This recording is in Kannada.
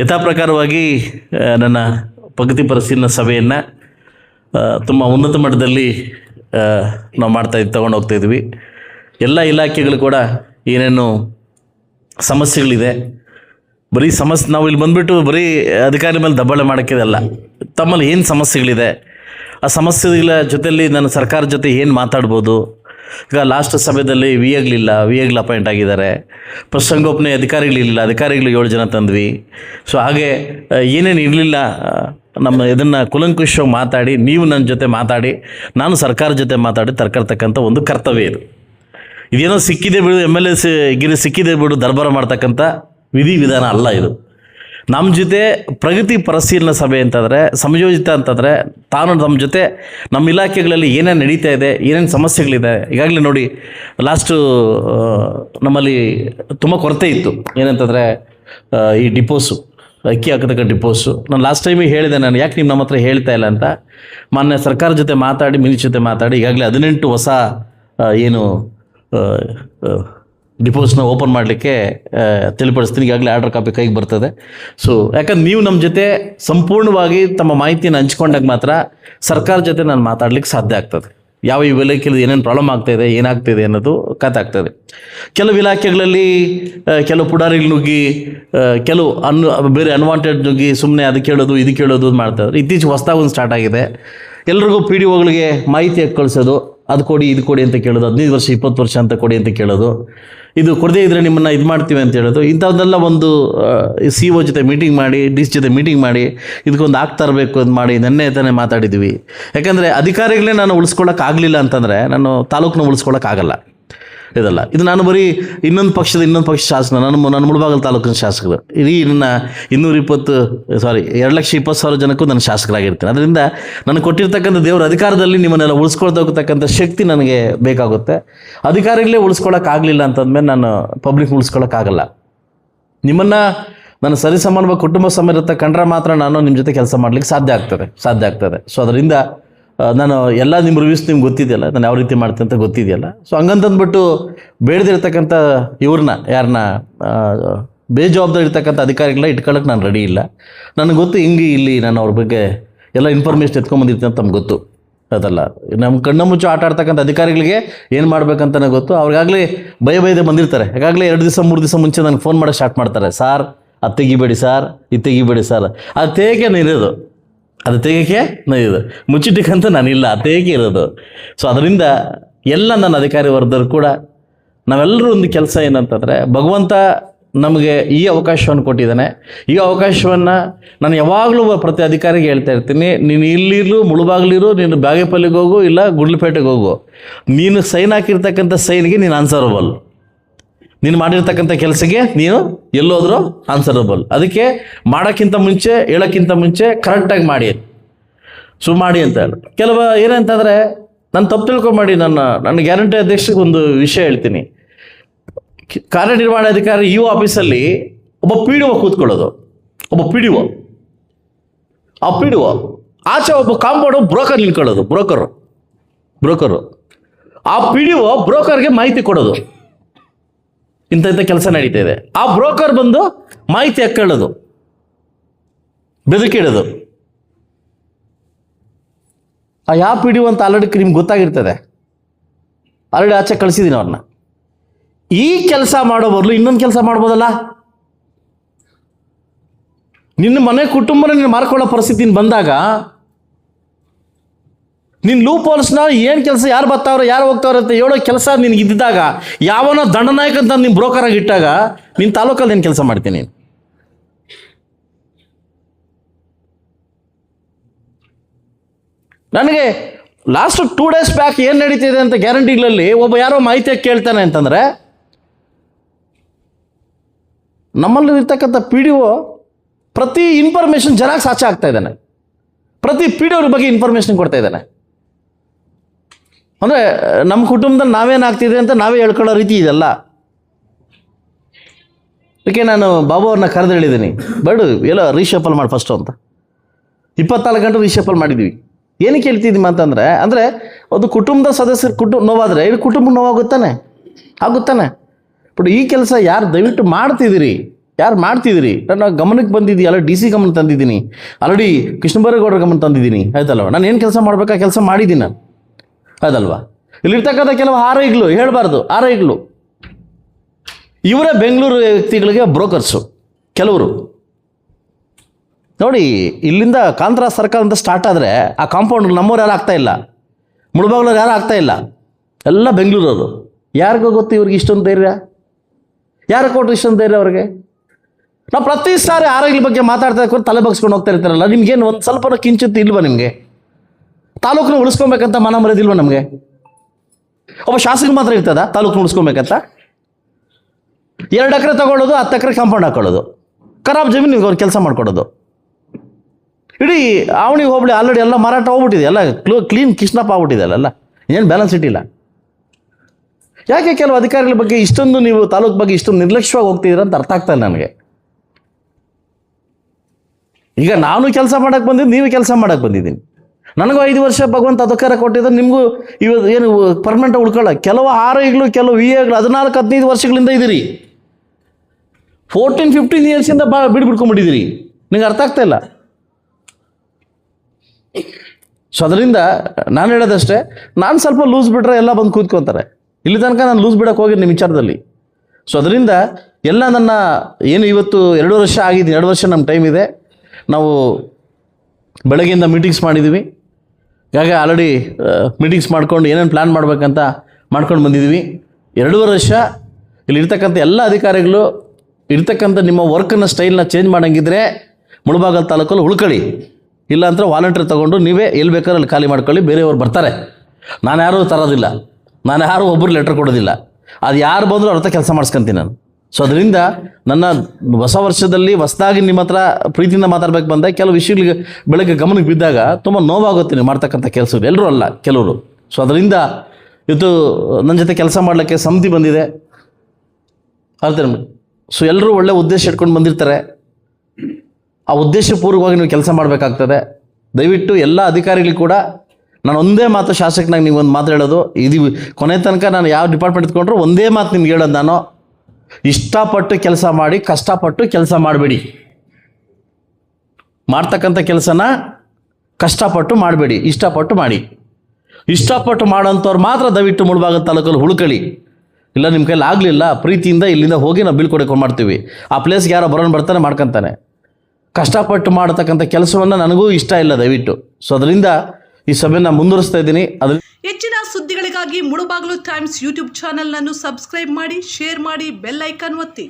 ಯಥಾಪ್ರಕಾರವಾಗಿ ಪ್ರಕಾರವಾಗಿ ನನ್ನ ಪ್ರಗತಿ ಪರಿಶೀಲನಾ ಸಭೆಯನ್ನು ತುಂಬ ಉನ್ನತ ಮಟ್ಟದಲ್ಲಿ ನಾವು ಮಾಡ್ತಾ ತಗೊಂಡು ಹೋಗ್ತಾ ಇದ್ವಿ. ಎಲ್ಲ ಇಲಾಖೆಗಳು ಕೂಡ ಏನೇನು ಸಮಸ್ಯೆಗಳಿದೆ, ಬರೀ ಸಮಸ್ಯೆ, ನಾವು ಇಲ್ಲಿ ಬಂದುಬಿಟ್ಟು ಬರೀ ಅಧಿಕಾರಿ ಮೇಲೆ ದಬ್ಬಾಳೆ ಮಾಡೋಕ್ಕಿದೆಲ್ಲ ತಮ್ಮಲ್ಲಿ ಏನು ಸಮಸ್ಯೆಗಳಿದೆ, ಆ ಸಮಸ್ಯೆಗಳ ಜೊತೆಯಲ್ಲಿ ನಾನು ಸರ್ಕಾರ ಜೊತೆ ಏನು ಮಾತಾಡ್ಬೋದು ಈಗ ಲಾಸ್ಟ್ ಸಮಯದಲ್ಲಿ ವಿ ಎಗ್ಲಿಲ್ಲ ವಿ ಎಗ್ಲ್ ಅಪಾಯಿಂಟ್ ಆಗಿದ್ದಾರೆ. ಪಶುಸಂಗೋಪನೆ ಅಧಿಕಾರಿಗಳಿಲ್ಲ ಅಧಿಕಾರಿಗಳು ಏಳು ಜನ ತಂದ್ವಿ. ಸೊ ಹಾಗೆ ಏನೇನು ಇರಲಿಲ್ಲ ನಮ್ಮ ಇದನ್ನು ಕುಲಂಕುಷವಾಗಿ ಮಾತಾಡಿ, ನೀವು ನನ್ನ ಜೊತೆ ಮಾತಾಡಿ, ನಾನು ಸರ್ಕಾರ ಜೊತೆ ಮಾತಾಡಿ ತರ್ಕರ್ತಕ್ಕಂಥ ಒಂದು ಕರ್ತವ್ಯ ಇದು. ಇದೇನೋ ಸಿಕ್ಕಿದೆ ಬಿಡು ಎಂ ಎಲ್ ಎ ಗಿರಿ ಸಿಕ್ಕಿದೆ ಬಿಡು, ದರ್ಬಾರ ಮಾಡ್ತಕ್ಕಂಥ ವಿಧಿ ವಿಧಾನ ಅಲ್ಲ ಇದು. ನಮ್ಮ ಜೊತೆ ಪ್ರಗತಿ ಪರಿಶೀಲನಾ ಸಭೆ ಅಂತಂದರೆ ಸಂಯೋಜಿತ ಅಂತಂದರೆ, ತಾನು ನಮ್ಮ ಜೊತೆ ನಮ್ಮ ಇಲಾಖೆಗಳಲ್ಲಿ ಏನೇನು ನಡೀತಾ ಇದೆ, ಏನೇನು ಸಮಸ್ಯೆಗಳಿದೆ, ಈಗಾಗಲೇ ನೋಡಿ ಲಾಸ್ಟು ನಮ್ಮಲ್ಲಿ ತುಂಬ ಕೊರತೆ ಇತ್ತು. ಏನಂತಂದರೆ ಈ ಡಿಪೋಸು, ಅಕ್ಕಿ ಹಾಕತಕ್ಕ ಡಿಪೋಸು. ನಾನು ಲಾಸ್ಟ್ ಟೈಮಿಗೆ ಹೇಳಿದೆ ನಾನು, ಯಾಕೆ ನಿಮ್ಮ ನಮ್ಮ ಹತ್ರ ಹೇಳ್ತಾ ಇಲ್ಲ ಅಂತ? ಮೊನ್ನೆ ಸರ್ಕಾರ ಜೊತೆ ಮಾತಾಡಿ, ಮಿನಿ ಜೊತೆ ಮಾತಾಡಿ, ಈಗಾಗಲೇ ಹದಿನೆಂಟು ಹೊಸ ಏನು ಡಿಪೋಸ್ನ ಓಪನ್ ಮಾಡಲಿಕ್ಕೆ ತಿಳಿಪಡಿಸ್ತೀನಿ. ಈಗಾಗಲೇ ಆರ್ಡರ್ ಕಾಪಿ ಕೈಗೆ ಬರ್ತದೆ. ಸೊ ಯಾಕಂದ್ರೆ ನೀವು ನಮ್ಮ ಜೊತೆ ಸಂಪೂರ್ಣವಾಗಿ ತಮ್ಮ ಮಾಹಿತಿಯನ್ನು ಹಂಚ್ಕೊಂಡಾಗ ಮಾತ್ರ ಸರ್ಕಾರ ಜೊತೆ ನಾನು ಮಾತಾಡ್ಲಿಕ್ಕೆ ಸಾಧ್ಯ ಆಗ್ತದೆ. ಯಾವ ಈ ಇಲಾಖೆಯಲ್ಲಿ ಏನೇನು ಪ್ರಾಬ್ಲಮ್ ಆಗ್ತಾಯಿದೆ ಏನಾಗ್ತಿದೆ ಅನ್ನೋದು ಕಾತಾಗ್ತದೆ ಕೆಲವು ಇಲಾಖೆಗಳಲ್ಲಿ ಕೆಲವು ಪುಡಾರಿಗಳು ನುಗ್ಗಿ ಕೆಲವು ಅನ್, ಬೇರೆ ಅನ್ವಾಂಟೆಡ್ ನುಗ್ಗಿ ಸುಮ್ಮನೆ ಅದು ಕೇಳೋದು, ಇದು ಕೇಳೋದು ಮಾಡ್ತಾಯಿದ್ರು ಇತ್ತೀಚೆಗೆ ಹೊಸ್ದಾಗಿ ಒಂದು ಸ್ಟಾರ್ಟ್ ಆಗಿದೆ. ಎಲ್ರಿಗೂ ಪಿ ಡಿ ಒಗಳಿಗೆ ಮಾಹಿತಿ ಕಳಿಸೋದು, ಅದು ಕೊಡಿ, ಇದು ಕೊಡಿ ಅಂತ ಕೇಳೋದು, ಹದಿನೈದು ವರ್ಷ, ಇಪ್ಪತ್ತು ವರ್ಷ ಅಂತ ಕೊಡಿ ಅಂತ ಕೇಳೋದು. ಇದು ಕೊಡದೇ ಇದ್ದರೆ ನಿಮ್ಮನ್ನು ಇದು ಮಾಡ್ತೀವಿ ಅಂತ ಹೇಳೋದು. ಇಂಥದ್ದೆಲ್ಲ ಒಂದು ಸಿ ಒ ಜೊತೆ ಮೀಟಿಂಗ್ ಮಾಡಿ ಡಿ ಸಿ ಜೊತೆ ಮೀಟಿಂಗ್ ಮಾಡಿ, ಇದಕ್ಕೊಂದು ಆಗ್ತಾ ಇರಬೇಕು ಅಂತ ಮಾಡಿ, ನೆನ್ನೆ ತಾನೇ ಮಾತಾಡಿದ್ವಿ. ಯಾಕಂದರೆ ಅಧಿಕಾರಿಗಳೇ ನಾನು ಉಳಿಸ್ಕೊಳ್ಳೋಕ್ಕಾಗಲಿಲ್ಲ ಅಂತಂದರೆ ನಾನು ತಾಲೂಕನ್ನ ಉಳಿಸ್ಕೊಳ್ಳೋಕ್ಕಾಗಲ್ಲ ಇದಲ್ಲ. ಇದು ನಾನು ಬರೀ ಇನ್ನೊಂದು ಪಕ್ಷದ ಇನ್ನೊಂದು ಪಕ್ಷ ಶಾಸನ ನಾನು ನನ್ನ ಮುಳಬಾಗಲ್ ತಾಲೂಕಿನ ಶಾಸಕರು. ಇಡೀ ನನ್ನ ಇನ್ನೂರ ಇಪ್ಪತ್ತು ಸಾರಿ ಎರಡು ಲಕ್ಷ ಇಪ್ಪತ್ತು ಸಾವಿರ ಜನಕ್ಕೂ ನಾನು ಶಾಸಕರಾಗಿರ್ತೀನಿ. ಅದರಿಂದ ನನಗೆ ಕೊಟ್ಟಿರ್ತಕ್ಕಂಥ ದೇವರ ಅಧಿಕಾರದಲ್ಲಿ ನಿಮ್ಮನ್ನೆಲ್ಲ ಉಳಿಸ್ಕೊಳ್ತಾ ಹೋಗ್ತಕ್ಕಂಥ ಶಕ್ತಿ ನನಗೆ ಬೇಕಾಗುತ್ತೆ. ಅಧಿಕಾರಿಗಳೇ ಉಳಿಸ್ಕೊಳ್ಳೋಕ್ಕಾಗಲಿಲ್ಲ ಅಂತಂದ್ಮೇಲೆ ನಾನು ಪಬ್ಲಿಕ್ ಉಳಿಸ್ಕೊಳ್ಳೋಕ್ಕಾಗಲ್ಲ ನಿಮ್ಮನ್ನು ನನ್ನ ಸರಿಸಮಾನವಾಗಿ ಕುಟುಂಬ ಸಮೇತ ಕಂಡ್ರೆ ಮಾತ್ರ ನಾನು ನಿಮ್ಮ ಜೊತೆ ಕೆಲಸ ಮಾಡ್ಲಿಕ್ಕೆ ಸಾಧ್ಯ ಆಗ್ತದೆ ಸಾಧ್ಯ ಆಗ್ತದೆ. ಸೊ ಅದರಿಂದ ನಾನು ಎಲ್ಲ ನಿಮ್ಮ ರಿವ್ಯೂಸ್ ನಿಮ್ಗೆ ಗೊತ್ತಿದೆಯಲ್ಲ, ನಾನು ಯಾವ ರೀತಿ ಮಾಡ್ತೀನಿ ಅಂತ ಗೊತ್ತಿದೆಯಲ್ಲ. ಸೊ ಹಂಗಂತಂದ್ಬಿಟ್ಟು ಬೇಡದಿರ್ತಕ್ಕಂಥ ಇವ್ರನ್ನ, ಯಾರನ್ನ ಬೇಜವಾಬ್ದಾರಿ ಇರ್ತಕ್ಕಂಥ ಅಧಿಕಾರಿಗಳನ್ನ ಇಟ್ಕೊಳ್ಳೋಕೆ ನಾನು ರೆಡಿ ಇಲ್ಲ. ನನಗೆ ಗೊತ್ತು ಹಿಂಗೆ ಇಲ್ಲಿ ನಾನು ಅವ್ರ ಬಗ್ಗೆ ಎಲ್ಲ ಇನ್ಫಾರ್ಮೇಷನ್ ಎತ್ಕೊಂಬಂದಿರ್ತೀನಿ ಅಂತ ನಮ್ಗೆ ಗೊತ್ತು. ಅದಲ್ಲ ನಮ್ಮ ಕಣ್ಣ ಮುಚ್ಚು ಆಟ ಆಡ್ತಕ್ಕಂಥ ಅಧಿಕಾರಿಗಳಿಗೆ ಏನು ಮಾಡ್ಬೇಕಂತ ನನಗೆ ಗೊತ್ತು. ಅವ್ರಿಗಾಗಲೇ ಭಯ ಭಯದೆ ಬಂದಿರ್ತಾರೆ. ಯಾಕಾಗಲೇ ಎರಡು ದಿವಸ, ಮೂರು ದಿವಸ ಮುಂಚೆ ನನಗೆ ಫೋನ್ ಮಾಡೋಕ್ಕೆ ಸ್ಟಾರ್ಟ್ ಮಾಡ್ತಾರೆ. ಸಾರ್ ಅದು ತೆಗಿಬೇಡಿ ಸಾರ್ ಇದು ತೆಗಿಬೇಡಿ ಸಾರ್ ಅದು ತೇಗೆ ಇರೋದು ಅದು ತೆಗೆಯಕ್ಕೆ ಇದು ಮುಚ್ಚಿಟ್ಟಕ್ಕಂತ ನಾನಿಲ್ಲ ತೆಗೆಯಕ್ಕೆ ತೇಗೆ ಇರೋದು. ಸೊ ಅದರಿಂದ ಎಲ್ಲ ನನ್ನ ಅಧಿಕಾರಿ ವರ್ಗದವ್ರು ಕೂಡ ನಾವೆಲ್ಲರೂ ಒಂದು ಕೆಲಸ ಏನಂತಂದರೆ, ಭಗವಂತ ನಮಗೆ ಈ ಅವಕಾಶವನ್ನು ಕೊಟ್ಟಿದ್ದಾನೆ. ಈ ಅವಕಾಶವನ್ನು ನಾನು ಯಾವಾಗಲೂ ಪ್ರತಿ ಅಧಿಕಾರಿಗೆ ಹೇಳ್ತಾ ಇರ್ತೀನಿ, ನೀನು ಇಲ್ಲಿರು, ಮುಳುಬಾಗ್ಲಿರು, ನೀನು ಬಾಗೇಪಲ್ಲಿಗೆ ಹೋಗು, ಇಲ್ಲ ಗುಡ್ಲಪೇಟೆಗೆ ಹೋಗು. ನೀನು ಸೈನ್ ಹಾಕಿರ್ತಕ್ಕಂಥ ಸೈನ್ಗೆ ನೀನು ಆನ್ಸರಬಲ್ ನೀನು ಮಾಡಿರ್ತಕ್ಕಂಥ ಕೆಲಸಕ್ಕೆ ನೀನು ಎಲ್ಲೋದ್ರೂ ಆನ್ಸರಬಲ್ ಅದಕ್ಕೆ ಮಾಡೋಕ್ಕಿಂತ ಮುಂಚೆ, ಹೇಳೋಕ್ಕಿಂತ ಮುಂಚೆ ಕರೆಕ್ಟಾಗಿ ಮಾಡಿ. ಸೊ ಮಾಡಿ ಅಂತ ಹೇಳಿ. ಕೆಲವು ಏನಂತಂದರೆ, ನಾನು ತಪ್ಪು ತಿಳ್ಕೊಂಬೇಡಿ ನನ್ನ ನನ್ನ ಗ್ಯಾರಂಟಿ ಅಧ್ಯಕ್ಷಕ್ಕೆ ಒಂದು ವಿಷಯ ಹೇಳ್ತೀನಿ. ಕಾರ್ಯನಿರ್ವಹಣಾಧಿಕಾರಿ ಇ ಆಫೀಸಲ್ಲಿ ಒಬ್ಬ ಪಿ ಡಿ ಒ ಕೂತ್ಕೊಳ್ಳೋದು. ಒಬ್ಬ ಪಿ ಡಿ ಒ ಆ ಪಿ ಡಿ ಒ ಆಚೆ ಒಬ್ಬ ಕಾಂಪೌಂಡ್ ಬ್ರೋಕರ್ ನಿಲ್ಕೊಳ್ಳೋದು ಬ್ರೋಕರು ಬ್ರೋಕರು ಆ ಪಿ ಡಿ ಒ ಬ್ರೋಕರ್ಗೆ ಮಾಹಿತಿ ಕೊಡೋದು. ಇಂಥ ಇಂಥ ಕೆಲಸ ನಡೀತಾ ಇದೆ. ಆ ಬ್ರೋಕರ್ ಬಂದು ಮಾಹಿತಿ ಹಾಕೊಳ್ಳೋದು ಬೆದಕಿಡೋದು ಆ ಯಾವ ಪಿ ಡಿ ಅಂತ ಆಲ್ರೆಡಿ ನಿಮ್ಗೆ ಗೊತ್ತಾಗಿರ್ತದೆ. ಆಲ್ರೆಡಿ ಆಚೆ ಕಳಿಸಿದ್ದೀನಿ ಅವ್ರನ್ನ ಈ ಕೆಲಸ ಮಾಡೋ ಬದಲು ಇನ್ನೊಂದು ಕೆಲಸ ಮಾಡ್ಬೋದಲ್ಲ? ನಿನ್ನ ಮನೆ ಕುಟುಂಬನ ನೀನು ಮಾರ್ಕೊಳ್ಳೋ ಪರಿಸ್ಥಿತಿ ಬಂದಾಗ ನಿನ್ನ ಲೂಪ್ ಹೋಲ್ಸ್ನ, ಏನು ಕೆಲಸ, ಯಾರು ಬರ್ತಾವ್ರೆ ಯಾರು ಹೋಗ್ತಾವ್ರೆ ಅಂತ ಹೇಳೋ ಕೆಲಸ ನಿನಗೆ ಇದ್ದಾಗ ಯಾವನೋ ದಂಡನಾಯಕ ಅಂತ ನಿಮ್ಮ ಬ್ರೋಕರಾಗಿ ಇಟ್ಟಾಗ ನಿನ್ನ ತಾಲೂಕಲ್ಲಿ ಏನು ಕೆಲಸ ಮಾಡ್ತೀನಿ ನನಗೆ ಲಾಸ್ಟ್ ಟೂ ಡೇಸ್ ಬ್ಯಾಕ್ ಏನು ನಡೀತಿದೆ ಅಂತ ಗ್ಯಾರಂಟಿಗಳಲ್ಲಿ ಒಬ್ಬ ಯಾರೋ ಮಾಹಿತಿ ಕೇಳ್ತಾನೆ ಅಂತಂದರೆ, ನಮ್ಮಲ್ಲಿ ಇರ್ತಕ್ಕಂಥ ಪಿ ಡಿ ಒ ಪ್ರತಿ ಇನ್ಫಾರ್ಮೇಷನ್ ಜನಕ್ಕೆ ಸಾಚ ಆಗ್ತಾ ಇದ್ದಾನೆ. ಪ್ರತಿ ಪಿ ಡಿ ಬಗ್ಗೆ ಇನ್ಫಾರ್ಮೇಷನ್ ಕೊಡ್ತಾ ಇದ್ದಾನೆ. ಅಂದರೆ ನಮ್ಮ ಕುಟುಂಬದಲ್ಲಿ ನಾವೇನಾಗ್ತಿದೆ ಅಂತ ನಾವೇ ಹೇಳ್ಕೊಳ್ಳೋ ರೀತಿ ಇದೆಲ್ಲ. ಅದಕ್ಕೆ ನಾನು ಬಾಬು ಅವ್ರನ್ನ ಕರೆದು ಹೇಳಿದ್ದೀನಿ ಬೇಡ, ಎಲ್ಲ ರೀಶಫಲ್ ಮಾಡಿ ಫಸ್ಟು ಅಂತ. ಇಪ್ಪತ್ನಾಲ್ಕು ಗಂಟೆ ರೀಶಫಲ್ ಮಾಡಿದ್ವಿ. ಏನಕ್ಕೆ ಹೇಳ್ತಿದ್ದೀವಿ ಅಂತಂದರೆ, ಅಂದರೆ ಒಂದು ಕುಟುಂಬದ ಸದಸ್ಯರ ಕುಟುಂಬ ನೋವಾದರೆ, ಇದು ಕುಟುಂಬ ನೋವಾಗುತ್ತಾನೆ? ಆಗುತ್ತಾನೆ? ಬಟ್ ಈ ಕೆಲಸ ಯಾರು ದಯವಿಟ್ಟು ಮಾಡ್ತಿದ್ದೀರಿ? ಯಾರು ಮಾಡ್ತಿದ್ದೀರಿ? ನನ್ನ ಗಮನಕ್ಕೆ ಬಂದಿದೆಯಲ್ಲ ಡಿ ಸಿ ಗಮನ ತಂದಿದ್ದೀನಿ. ಆಲ್ರೆಡಿ ಕೃಷ್ಣಬೈರೇಗೌಡರ ಗಮನ ತಂದಿದ್ದೀನಿ. ಆಯ್ತಲ್ವ? ನಾನು ಏನು ಕೆಲಸ ಮಾಡಬೇಕಾ? ಕೆಲಸ ಮಾಡಿದ್ದೀನಿ ನಾನು. ಹೌದಲ್ವಾ ಇಲ್ಲಿರ್ತಕ್ಕಂಥ ಕೆಲವು ಆರೈಗಳು ಹೇಳಬಾರ್ದು ಆರೈಗಳು ಇವರೇ ಬೆಂಗಳೂರು ವ್ಯಕ್ತಿಗಳಿಗೆ ಬ್ರೋಕರ್ಸು, ಕೆಲವರು. ನೋಡಿ, ಇಲ್ಲಿಂದ ಕಾಂತರ ಅಂತ ಸ್ಟಾರ್ಟ್ ಆದರೆ ಆ ಕಾಂಪೌಂಡ್ ನಮ್ಮವ್ರು ಯಾರು ಆಗ್ತಾ ಇಲ್ಲ? ಮುಳುಬಾಗ್ಲವ್ರು ಯಾರು ಆಗ್ತಾ ಇಲ್ಲ? ಎಲ್ಲ ಬೆಂಗಳೂರವರು ಯಾರಿಗೂ ಗೊತ್ತು ಇವ್ರಿಗೆ ಇಷ್ಟೊಂದು ಧೈರ್ಯ? ಯಾರು ಕೊಟ್ಟರು ಇಷ್ಟೊಂದು ಧೈರ್ಯ ಅವ್ರಿಗೆ? ನಾವು ಪ್ರತಿ ಸಾರಿ ಆರೋಗ್ಯ ಬಗ್ಗೆ ಮಾತಾಡ್ತಾ ತಲೆ ಬಗ್ಸ್ಕೊಂಡು ಹೋಗ್ತಾ ಇರ್ತಾರಲ್ಲ, ನಿಮ್ಗೇನು ಒಂದು ಸ್ವಲ್ಪ ಕಿಂಚಿತ್ತು ಇಲ್ವಾ ನಿಮಗೆ? ತಾಲೂಕನ್ನ ಉಳಿಸ್ಕೊಬೇಕಂತ ಮನ ಮರೆದಿಲ್ವ ನಮಗೆ? ಒಬ್ಬ ಶಾಸಕ ಮಾತ್ರ ಇರ್ತದ, ತಾಲೂಕನ್ನ ಉಳಿಸ್ಕೊಬೇಕಂತ? ಎರಡು ಎಕರೆ ತಗೊಳ್ಳೋದು, ಹತ್ತು ಎಕರೆ ಕಾಂಪೌಂಡ್ ಹಾಕೊಳ್ಳೋದು. ಖರಾಬ್ ಜಮೀನಿಗೆ ಅವ್ರು ಕೆಲಸ ಮಾಡ್ಕೊಡೋದು. ಇಡೀ ಅವನಿಗೆ ಹೋಗ್ಬಿಡಿ ಆಲ್ರೆಡಿ ಎಲ್ಲ ಮಾರಾಟ ಹೋಗ್ಬಿಟ್ಟಿದೆ, ಎಲ್ಲ ಕ್ಲೋ ಕ್ಲೀನ್ ಕಿಶ್ನಪ್ ಆಗ್ಬಿಟ್ಟಿದೆ ಅಲ್ಲ ಏನು ಬ್ಯಾಲೆನ್ಸ್ ಇಟ್ಟಿಲ್ಲ ಯಾಕೆ ಕೆಲವು ಅಧಿಕಾರಿಗಳ ಬಗ್ಗೆ ಇಷ್ಟೊಂದು ನೀವು ತಾಲೂಕು ಬಗ್ಗೆ ಇಷ್ಟೊಂದು ನಿರ್ಲಕ್ಷ್ಯವಾಗಿ ಹೋಗ್ತಿದ್ದೀರ ಅಂತ ಅರ್ಥ ಆಗ್ತಾ ಇಲ್ಲ ನನಗೆ. ಈಗ ನಾನು ಕೆಲಸ ಮಾಡಕ್ಕೆ ಬಂದಿದ್ದು, ನೀವು ಕೆಲಸ ಮಾಡಕ್ಕೆ ಬಂದಿದ್ದೀನಿ. ನನಗೂ ಐದು ವರ್ಷ ಭಗವಂತ ಅಧಿಕಾರ ಕೊಟ್ಟಿದ್ದ ನಿಮಗೂ ಇವತ್ತು ಏನು ಪರ್ಮನೆಂಟ್ ಉಳ್ಕೊಳ್ಳ. ಕೆಲವು ಆರೋಗ್ಯಗಳು ಕೆಲವು ವಿ ಎಗಳು ಹದಿನಾಲ್ಕು, ಹದಿನೈದು ವರ್ಷಗಳಿಂದ ಇದ್ದೀರಿ. ಫೋರ್ಟೀನ್ ಫಿಫ್ಟೀನ್ ಇಯರ್ಸಿಂದ ಬಾ ಬಿಡು ನಿಮ್ಗೆ ನಿಂಗೆ ಅರ್ಥ ಆಗ್ತಾ ಇಲ್ಲ? ಸೊ ಅದರಿಂದ ನಾನು ಹೇಳೋದಷ್ಟೇ, ನಾನು ಸ್ವಲ್ಪ ಲೂಸ್ ಬಿಟ್ರೆ ಎಲ್ಲ ಬಂದು ಕೂತ್ಕೊತಾರೆ. ಇಲ್ಲಿ ತನಕ ನಾನು ಲೂಸ್ ಬಿಡಕ್ಕೆ ಹೋಗಿ ನಿಮ್ಮ ವಿಚಾರದಲ್ಲಿ. ಸೊ ಅದರಿಂದ ಎಲ್ಲ ನನ್ನ ಏನು ಇವತ್ತು ಎರಡು ವರ್ಷ ಆಗಿದೆ, ಎರಡು ವರ್ಷ ನಮ್ಮ ಟೈಮ್ ಇದೆ. ನಾವು ಬೆಳಗ್ಗೆಯಿಂದ ಮೀಟಿಂಗ್ಸ್ ಮಾಡಿದ್ದೀವಿ. ಈಗ ಆಲ್ರೆಡಿ ಮೀಟಿಂಗ್ಸ್ ಮಾಡ್ಕೊಂಡು ಏನೇನು ಪ್ಲ್ಯಾನ್ ಮಾಡಬೇಕಂತ ಮಾಡ್ಕೊಂಡು ಬಂದಿದ್ದೀವಿ. ಎರಡೂವರೆ ವರ್ಷ ಇಲ್ಲಿ ಇರ್ತಕ್ಕಂಥ ಎಲ್ಲ ಅಧಿಕಾರಿಗಳು ಇರ್ತಕ್ಕಂಥ ನಿಮ್ಮ ವರ್ಕನ್ನು ಸ್ಟೈಲ್ನ ಚೇಂಜ್ ಮಾಡಂಗಿದ್ರೆ ಮುಳಬಾಗಲ್ ತಾಲೂಕಲ್ಲಿ ಉಳ್ಕೊಳ್ಳಿ. ಇಲ್ಲಾಂದ್ರೆ ವಾಲಂಟಿಯರ್ ತೊಗೊಂಡು ನೀವೇ ಎಲ್ಲಿ ಬೇಕಾದ್ರೆ ಅಲ್ಲಿ ಖಾಲಿ ಮಾಡ್ಕೊಳ್ಳಿ, ಬೇರೆಯವರು ಬರ್ತಾರೆ. ನಾನು ಯಾರೂ ತರೋದಿಲ್ಲ. ನಾನು ಯಾರೂ ಒಬ್ಬರು ಲೆಟ್ರ್ ಕೊಡೋದಿಲ್ಲ. ಅದು ಯಾರು ಬಂದರೂ ಅವ್ರ ಕೆಲಸ ಮಾಡಿಸ್ಕೊಂತೀನಿ ನಾನು. ಸೊ ಅದರಿಂದ ನನ್ನ ಹೊಸ ವರ್ಷದಲ್ಲಿ ಹೊಸದಾಗಿ ನಿಮ್ಮ ಹತ್ರ ಪ್ರೀತಿಯಿಂದ ಮಾತಾಡ್ಬೇಕು ಬಂದ ಕೆಲವು ವಿಷಯಗಳಿಗೆ ಬೆಳಗ್ಗೆ ಗಮನಕ್ಕೆ ಬಿದ್ದಾಗ ತುಂಬ ನೋವಾಗುತ್ತೆ ನೀವು ಮಾಡ್ತಕ್ಕಂಥ ಕೆಲಸಗಳು ಎಲ್ಲರೂ ಅಲ್ಲ, ಕೆಲವರು. ಸೊ ಅದರಿಂದ ಇವತ್ತು ನನ್ನ ಜೊತೆ ಕೆಲಸ ಮಾಡಲಿಕ್ಕೆ ಸಮಿತಿ ಬಂದಿದೆ. ಅರ್ಥ ಸೊ ಎಲ್ಲರೂ ಒಳ್ಳೆ ಉದ್ದೇಶ ಇಟ್ಕೊಂಡು ಬಂದಿರ್ತಾರೆ. ಆ ಉದ್ದೇಶಪೂರ್ವಕವಾಗಿ ನೀವು ಕೆಲಸ ಮಾಡಬೇಕಾಗ್ತದೆ. ದಯವಿಟ್ಟು ಎಲ್ಲ ಅಧಿಕಾರಿಗಳು ಕೂಡ ನಾನು ಒಂದೇ ಮಾತು ಶಾಸಕನಾಗಿ ನೀವು ಒಂದು ಮಾತು ಹೇಳೋದು. ಇದು ಕೊನೆ ತನಕ ನಾನು ಯಾವ ಡಿಪಾರ್ಟ್ಮೆಂಟ್ ಇಟ್ಕೊಂಡ್ರು ಒಂದೇ ಮಾತು ನಿಮ್ಗೆ ಹೇಳೋದು ನಾನು. ಇಷ್ಟಪಟ್ಟು ಕೆಲಸ ಮಾಡಿ, ಕಷ್ಟಪಟ್ಟು ಕೆಲಸ ಮಾಡಬೇಡಿ. ಮಾಡ್ತಕ್ಕಂಥ ಕೆಲಸನ ಕಷ್ಟಪಟ್ಟು ಮಾಡಬೇಡಿ, ಇಷ್ಟಪಟ್ಟು ಮಾಡಿ. ಇಷ್ಟಪಟ್ಟು ಮಾಡೋಂಥವ್ರು ಮಾತ್ರ ದಯವಿಟ್ಟು ಮುಳುಬಾಗದ ತಾಲೂಕಲ್ಲಿ ಹುಳ್ಕಳಿ ಇಲ್ಲ, ನಿಮ್ಮ ಕೈಲಿ ಆಗಲಿಲ್ಲ, ಪ್ರೀತಿಯಿಂದ ಇಲ್ಲಿಂದ ಹೋಗಿ ನಾವು ಬಿಲ್ ಕೊಡಕ್ಕೆ ಮಾಡ್ತೀವಿ. ಆ ಪ್ಲೇಸ್ಗೆ ಯಾರೋ ಬರೋನು ಬರ್ತಾನೆ ಮಾಡ್ಕೊತಾನೆ. ಕಷ್ಟಪಟ್ಟು ಮಾಡತಕ್ಕಂಥ ಕೆಲಸವನ್ನು ನನಗೂ ಇಷ್ಟ ಇಲ್ಲ ದಯವಿಟ್ಟು. ಸೊ ಅದರಿಂದ ಈ ಸಭೆನ ಮುಂದುವರಿಸ್ತಾ ಇದ್ದೀನಿ. ಅದ್ರ ಹೆಚ್ಚಿನ ಸುದ್ದಿಗಳಿಗಾಗಿ ಮುಳುಬಾಗಿಲು ಟೈಮ್ಸ್ ಯೂಟ್ಯೂಬ್ ಚಾನೆಲ್ ಅನ್ನು ಸಬ್ಸ್ಕ್ರೈಬ್ ಮಾಡಿ, ಶೇರ್ ಮಾಡಿ, ಬೆಲ್ ಐಕಾನ್ ಒತ್ತಿ.